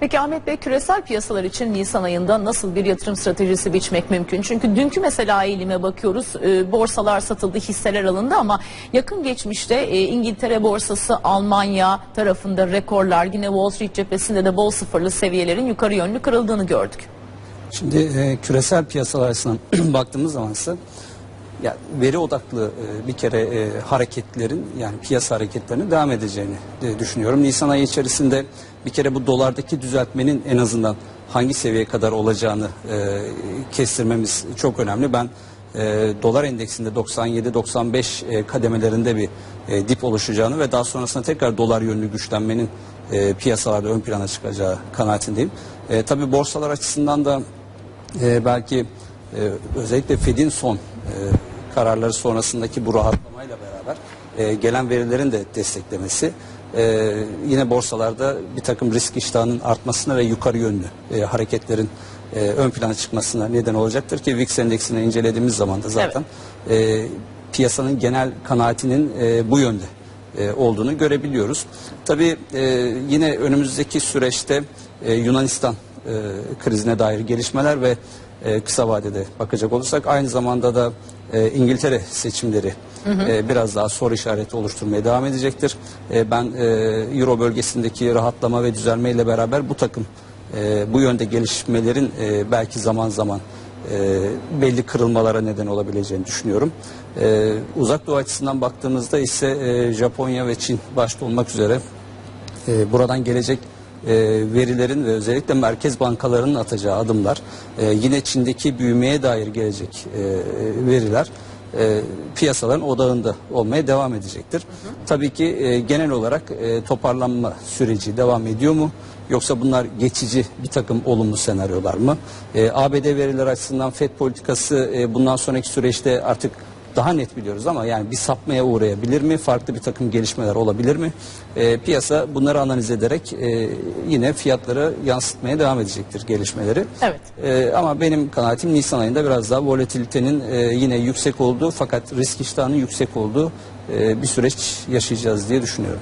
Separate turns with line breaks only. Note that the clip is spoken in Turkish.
Peki Ahmet Bey küresel piyasalar için Nisan ayında nasıl bir yatırım stratejisi biçmek mümkün? Çünkü dünkü mesela eğilime bakıyoruz. e, borsalar satıldı, hisseler alındı ama yakın geçmişte e, İngiltere borsası Almanya tarafında rekorlar, yine Wall Street cephesinde de bol sıfırlı seviyelerin yukarı yönlü kırıldığını gördük.
Şimdi e, küresel piyasalar açısından baktığımız zaman ise ya veri odaklı e, bir kere e, hareketlerin yani piyasa hareketlerinin devam edeceğini e, düşünüyorum. Nisan ayı içerisinde bir kere bu dolardaki düzeltmenin en azından hangi seviyeye kadar olacağını kestirmemiz çok önemli. Ben dolar endeksinde 97-95 e, kademelerinde bir dip oluşacağını ve daha sonrasında tekrar dolar yönlü güçlenmenin piyasalarda ön plana çıkacağı kanaatindeyim. E, tabii borsalar açısından da belki özellikle Fed'in son kararları sonrasındaki bu rahatlamayla beraber e, gelen verilerin de desteklemesi e, yine borsalarda bir takım risk iştahının artmasına ve yukarı yönlü e, hareketlerin e, ön plana çıkmasına neden olacaktır ki VIX endeksini incelediğimiz zaman da zaten e, piyasanın genel kanaatinin e, bu yönde e, olduğunu görebiliyoruz. Tabii e, yine önümüzdeki süreçte e, Yunanistan e, krizine dair gelişmeler ve e, kısa vadede bakacak olursak aynı zamanda da e, İngiltere seçimleri e, biraz daha soru işareti oluşturmaya devam edecektir. E, ben e, Euro bölgesindeki rahatlama ve düzelmeyle beraber bu takım e, bu yönde gelişmelerin e, belki zaman zaman e, belli kırılmalara neden olabileceğini düşünüyorum. E, uzak doğu açısından baktığımızda ise e, Japonya ve Çin başta olmak üzere e, buradan gelecek e, verilerin ve özellikle merkez bankalarının atacağı adımlar e, yine Çin'deki büyümeye dair gelecek e, veriler e, piyasaların odağında olmaya devam edecektir. Tabii ki e, genel olarak e, toparlanma süreci devam ediyor mu? Yoksa bunlar geçici bir takım olumlu senaryolar mı? E, ABD verileri açısından FED politikası e, bundan sonraki süreçte artık daha net biliyoruz ama yani bir sapmaya uğrayabilir mi? Farklı bir takım gelişmeler olabilir mi? E, piyasa bunları analiz ederek e, yine fiyatları yansıtmaya devam edecektir gelişmeleri.
Evet.
E, ama benim kanaatim Nisan ayında biraz daha volatilitenin e, yine yüksek olduğu fakat risk iştahının yüksek olduğu e, bir süreç yaşayacağız diye düşünüyorum.